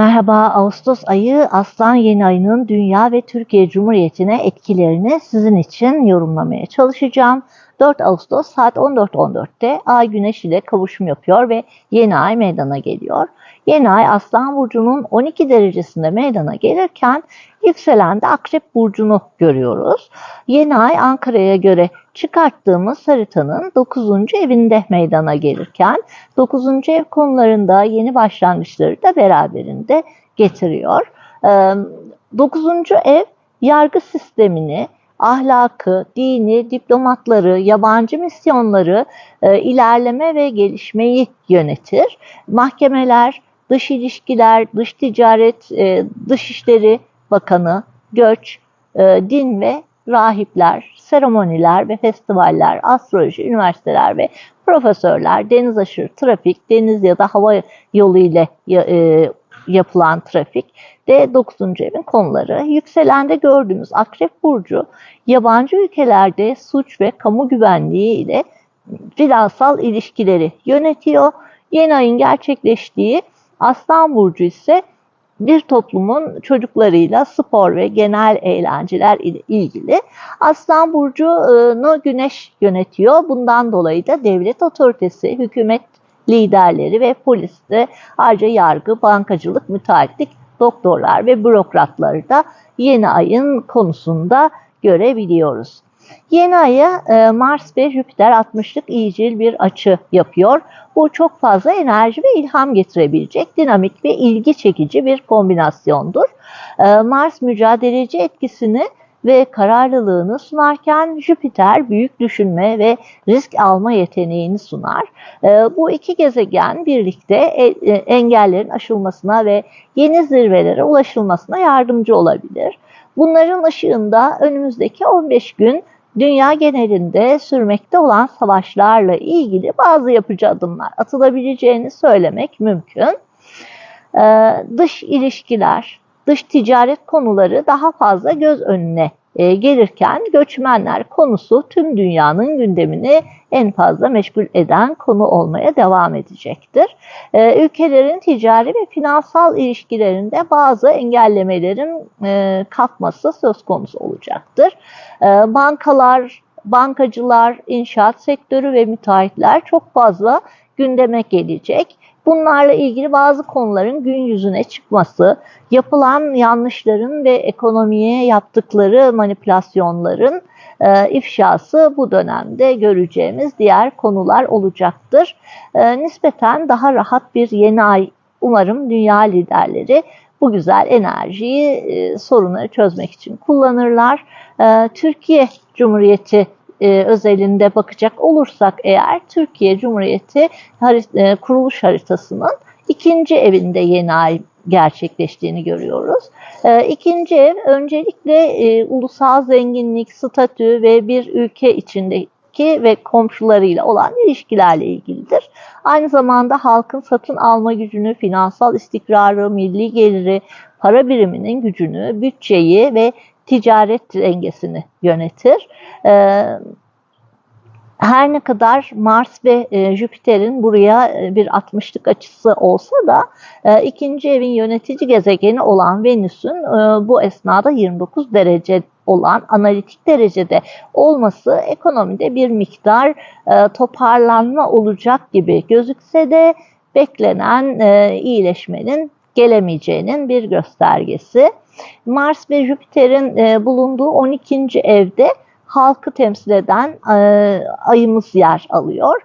Merhaba, Ağustos ayı Aslan yeni ayının Dünya ve Türkiye Cumhuriyeti'ne etkilerini sizin için yorumlamaya çalışacağım. 4 Ağustos saat 14.14'te Ay Güneş ile kavuşum yapıyor ve yeni ay meydana geliyor. Yeni ay Aslan Burcu'nun 12 derecesinde meydana gelirken yükselende Akrep Burcu'nu görüyoruz. Yeni ay Ankara'ya göre çıkarttığımız haritanın 9. evinde meydana gelirken 9. ev konularında yeni başlangıçları da beraberinde getiriyor. 9. ev yargı sistemini, ahlakı, dini, diplomatları, yabancı misyonları, ilerleme ve gelişmeyi yönetir. Mahkemeler, dış ilişkiler, dış ticaret, dış işleri bakanı, göç, din ve rahipler, seremoniler ve festivaller, astroloji, üniversiteler ve profesörler, deniz aşırı trafik, deniz ya da hava yolu ile e, yapılan trafik de 9. evin konuları. Yükselende gördüğümüz Akrep Burcu yabancı ülkelerde suç ve kamu güvenliği ile finansal ilişkileri yönetiyor. Yeni ayın gerçekleştiği Aslan Burcu ise bir toplumun çocuklarıyla spor ve genel eğlenceler ile ilgili. Aslan Burcu'nu Güneş yönetiyor. Bundan dolayı da devlet otoritesi, hükümet liderleri ve polis de ayrıca yargı, bankacılık, müteahhitlik, doktorlar ve bürokratları da yeni ayın konusunda görebiliyoruz. Yeni aya e, Mars ve Jüpiter 60'lık iyicil bir açı yapıyor. Bu çok fazla enerji ve ilham getirebilecek dinamik ve ilgi çekici bir kombinasyondur. E, Mars mücadeleci etkisini ve kararlılığını sunarken Jüpiter büyük düşünme ve risk alma yeteneğini sunar. E, bu iki gezegen birlikte engellerin aşılmasına ve yeni zirvelere ulaşılmasına yardımcı olabilir. Bunların ışığında önümüzdeki 15 gün dünya genelinde sürmekte olan savaşlarla ilgili bazı yapıcı adımlar atılabileceğini söylemek mümkün. Ee, dış ilişkiler, dış ticaret konuları daha fazla göz önüne gelirken göçmenler konusu tüm dünyanın gündemini en fazla meşgul eden konu olmaya devam edecektir. E, ülkelerin ticari ve finansal ilişkilerinde bazı engellemelerin e, kalkması söz konusu olacaktır. Bankalar, bankacılar, inşaat sektörü ve müteahhitler çok fazla gündeme gelecek. Bunlarla ilgili bazı konuların gün yüzüne çıkması, yapılan yanlışların ve ekonomiye yaptıkları manipülasyonların e, ifşası bu dönemde göreceğimiz diğer konular olacaktır. E, nispeten daha rahat bir yeni ay umarım dünya liderleri bu güzel enerjiyi e, sorunları çözmek için kullanırlar. E, Türkiye Cumhuriyeti e, özelinde bakacak olursak eğer Türkiye Cumhuriyeti harit e, kuruluş haritasının ikinci evinde yeni ay gerçekleştiğini görüyoruz. E, ikinci ev öncelikle e, ulusal zenginlik, statü ve bir ülke içindeki ve komşularıyla olan ilişkilerle ilgilidir. Aynı zamanda halkın satın alma gücünü, finansal istikrarı, milli geliri, para biriminin gücünü, bütçeyi ve ticaret dengesini yönetir. Ee, her ne kadar Mars ve e, Jüpiter'in buraya e, bir 60'lık açısı olsa da e, ikinci evin yönetici gezegeni olan Venüs'ün e, bu esnada 29 derece olan analitik derecede olması ekonomide bir miktar e, toparlanma olacak gibi gözükse de beklenen e, iyileşmenin gelemeyeceğinin bir göstergesi. Mars ve Jüpiter'in e, bulunduğu 12. evde halkı temsil eden e, ayımız yer alıyor.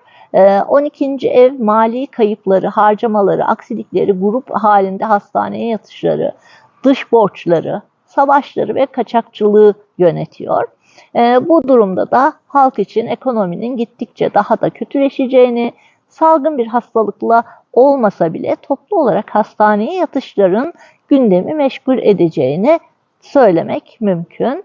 12. E, ev mali kayıpları, harcamaları, aksilikleri, grup halinde hastaneye yatışları, dış borçları, savaşları ve kaçakçılığı yönetiyor. Bu durumda da halk için ekonominin gittikçe daha da kötüleşeceğini, salgın bir hastalıkla olmasa bile toplu olarak hastaneye yatışların gündemi meşgul edeceğini söylemek mümkün.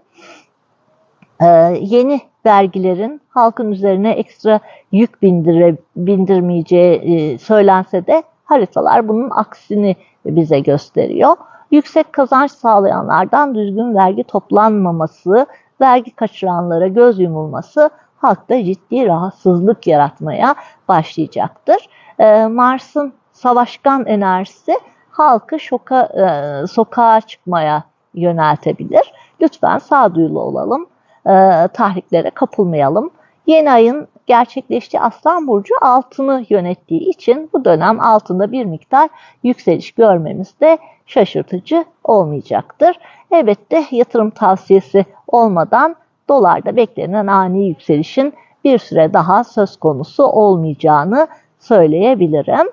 Ee, yeni vergilerin halkın üzerine ekstra yük bindire, bindirmeyeceği e, söylense de haritalar bunun aksini bize gösteriyor. Yüksek kazanç sağlayanlardan düzgün vergi toplanmaması, vergi kaçıranlara göz yumulması halkta ciddi rahatsızlık yaratmaya başlayacaktır. Ee, Mars'ın savaşkan enerjisi halkı şoka, e, sokağa çıkmaya yöneltebilir. Lütfen sağduyulu olalım, e, tahriklere kapılmayalım. Yeni ayın gerçekleştiği Aslan Burcu altını yönettiği için bu dönem altında bir miktar yükseliş görmemiz de şaşırtıcı olmayacaktır. Elbette yatırım tavsiyesi olmadan dolarda beklenen ani yükselişin bir süre daha söz konusu olmayacağını söyleyebilirim.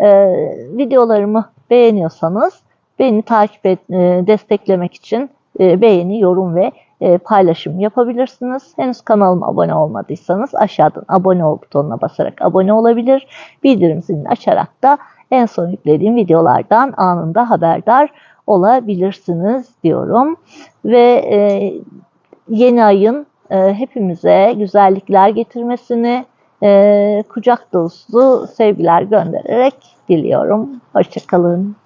Ee, videolarımı beğeniyorsanız beni takip et, e, desteklemek için e, beğeni, yorum ve e, paylaşım yapabilirsiniz. Henüz kanalıma abone olmadıysanız aşağıdan abone ol butonuna basarak abone olabilir. Bildirim zilini açarak da en son yüklediğim videolardan anında haberdar olabilirsiniz diyorum. Ve e, yeni ayın e, hepimize güzellikler getirmesini e, kucak dolusu sevgiler göndererek diliyorum. Hoşçakalın.